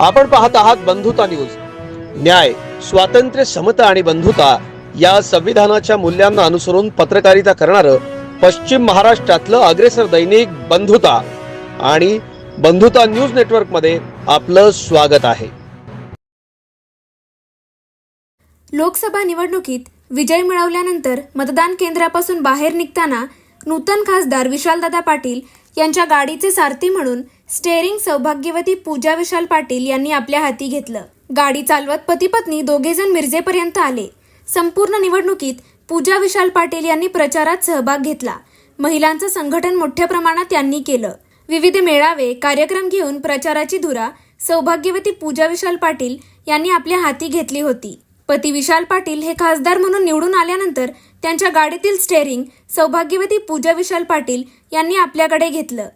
आपण पाहत आहात बंधुता न्यूज. न्याय स्वातंत्र्य समता आणि बंधुता या संविधानाच्या मूल्यांना अनुसरून पत्रकारिता करणारं पश्चिम महाराष्ट्रातलं अग्रेसर दैनिक बंधुता आणि बंधुता न्यूज नेटवर्कमध्ये आपलं स्वागत आहे. लोकसभा निवडणुकीत विजय मिळवल्यानंतर मतदान केंद्रापासून बाहेर निघताना नूतन खासदार विशालदादा पाटील यांच्या गाडीचे सारथी म्हणून स्टेअरिंग सौभाग्यवती पूजा विशाल पाटील यांनी आपल्या हाती घेतलं. गाडी चालवत पती पत्नी दोघेजण मिरजेपर्यंत आले. संपूर्ण निवडणुकीत पूजा विशाल पाटील यांनी प्रचारात सहभाग घेतला. महिलांचं संघटन मोठ्या प्रमाणात यांनी केलं. विविध मेळावे कार्यक्रम घेऊन प्रचाराची धुरा सौभाग्यवती पूजा विशाल पाटील यांनी आपल्या हाती घेतली होती. पती विशाल पाटील हे खासदार म्हणून निवडून आल्यानंतर त्यांच्या गाडीतील स्टेअरिंग सौभाग्यवती पूजा विशाल पाटील यांनी आपल्याकडे घेतलं.